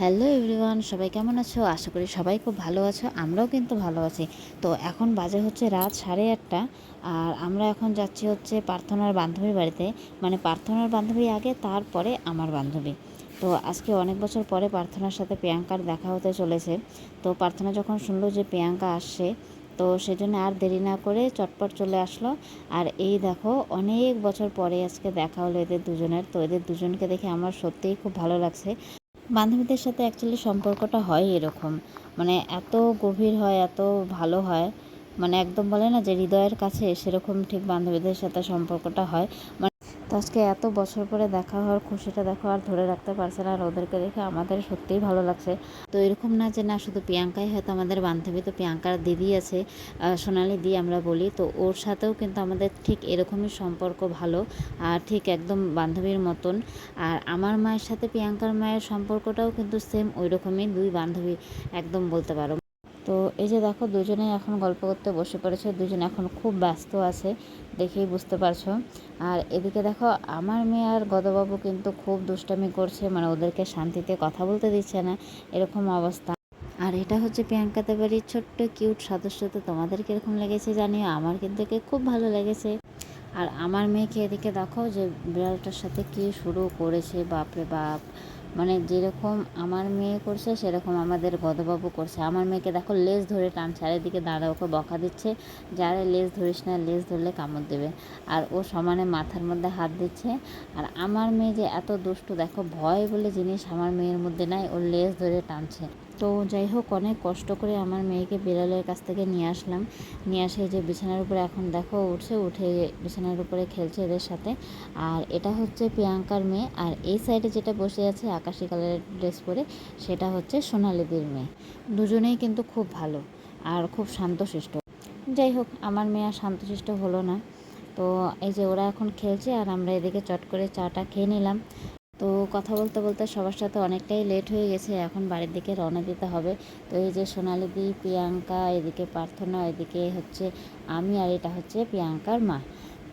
Hello everyone, সবাই কেমন আছো? আশা করি সবাই খুব ভালো আছো, আমরাও কিন্তু ভালো আছি। তো এখন বাজে হচ্ছে রাত সাড়ে আটটা, আর আমরা এখন যাচ্ছি হচ্ছে প্রার্থনার বান্ধবীর বাড়িতে। মানে প্রার্থনার বান্ধবী আগে, তারপরে আমার বান্ধবী। তো আজকে অনেক বছর পরে প্রার্থনার সাথে প্রিয়াঙ্কার দেখা হতে চলেছে। তো প্রার্থনা যখন শুনলো যে প্রিয়াঙ্কা আসছে, তো সেজন্য আর দেরি না করে চটপট চলে আসলো। আর এই দেখো, অনেক বছর পরে আজকে দেখা হলো এদের দুজনের। তো এদের দুজনকে দেখে আমার সত্যিই খুব ভালো লাগছে। বান্ধবীদের সাথে অ্যাকচুয়ালি সম্পর্কটা হয় এরকম। মানে এত গভীর হয়, এত ভালো হয়। মানে একদম বলে না যে হৃদয়ের কাছে সেরকম ঠিক বান্ধবীদের সাথে সম্পর্কটা হয়। মানে তো আজকে এত বছর পরে দেখা হওয়ার খুশিটা দেখো আর ধরে রাখতে পারছে না আর ওদেরকে দেখে আমাদের সত্যিই ভালো লাগছে। তো এরকম না যে না শুধু প্রিয়াঙ্কাই হয়তো আমাদের বান্ধবী, তো প্রিয়াঙ্কার দিদি আছে সোনালি দি আমরা বলি, তো ওর সাথেও কিন্তু আমাদের ঠিক এরকমই সম্পর্ক ভালো আর ঠিক একদম বান্ধবীর মতন। আর আমার মায়ের সাথে প্রিয়াঙ্কার মায়ের সম্পর্কটাও কিন্তু সেম ওই রকমই দুই বান্ধবী একদম বলতে পারো। তো এই যে দেখো দুজনে এখন গল্প করতে বসে পড়েছে, দুজনে এখন খুব ব্যস্ত আছে দেখেই বুঝতে পারছ। আর এদিকে দেখো আমার মেয়ে আর গদবাবু কিন্তু খুব দুষ্টামি করছে মানে ওদেরকে শান্তিতে কথা বলতে দিচ্ছে না, এরকম অবস্থা। আর এটা হচ্ছে প্রিয়াঙ্কাতে বাড়ির ছোট্ট কিউট সদস্য, তো তোমাদের কীরকম লেগেছে জানিও? আমার কিন্তু খুব ভালো লেগেছে। আর আমার মেয়েকে এদিকে দেখো যে বিড়ালটার সাথে কি শুরু করেছে, বাপরে বাপ। মানে যেরকম আমার মেয়ে করছে, সেরকম আমাদের গদবাবু করছে। আমার মেয়েকে দেখো লেজ ধরে টান, চারিদিকে দাঁড়া ওকে বকা দিচ্ছে। যারা লেজ ধরিস না, লেজ ধরলে কামড় দেবে। আর ও সমানে মাথার মধ্যে হাত দিচ্ছে। আর আমার মেয়ে যে এত দুষ্টু, দেখো ভয় বলে জিনিস আমার মেয়ের মধ্যে নাই ওর লেজ ধরে টানছে। তো যাই হোক, অনেক কষ্ট করে আমার মেয়েকে বিড়ালের কাছ থেকে নিয়ে আসলাম। নিয়ে আসে যে বিছানার উপরে, এখন দেখো উঠছে, উঠে বিছানার উপরে খেলছে এদের সাথে। আর এটা হচ্ছে প্রিয়াঙ্কার মেয়ে। আর এই সাইডে যেটা বসে আছে, আকাশি কালারের ড্রেস পরে, সেটা হচ্ছে সোনালিদির মেয়ে। দুজনেই কিন্তু খুব ভালো আর খুব শান্তশিষ্ট। যাই হোক, আমার মেয়ে আর শান্তশিষ্ট হলো না। তো এই যে ওরা এখন খেলছে, আর আমরা এদিকে চট করে চাটা খেয়ে নিলাম। তো কথা বলতে বলতে সবার সাথে অনেকটাই লেট হয়ে গেছে, এখন বাড়ির দিকে রওনা দিতে হবে। তো এই যে সোনালিদি, প্রিয়াঙ্কা, এদিকে প্রার্থনা, এদিকে হচ্ছে আমি আর এটা হচ্ছে প্রিয়াঙ্কার মা।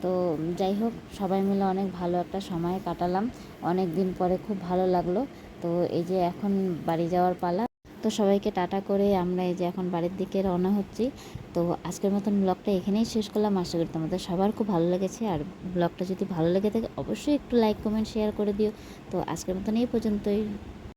তো যাই হোক, সবাই মিলে অনেক ভালো একটা সময় কাটালাম। অনেক দিন পরে খুব ভালো লাগল। তো এই যে এখন বাড়ি যাওয়ার পালা তো সবাইকে টাটা করে আমরা এই যে এখন বাড়ির দিকে রওনা হচ্ছি। তো আজকের মতন ব্লগটা এখানেই শেষ করলাম। আশা করি তোমাদের সবার খুব ভালো লেগেছে। আর ব্লগটা যদি ভালো লেগে থাকে, অবশ্যই একটু লাইক কমেন্ট শেয়ার করে দিও। তো আজকের মতন এই পর্যন্তই।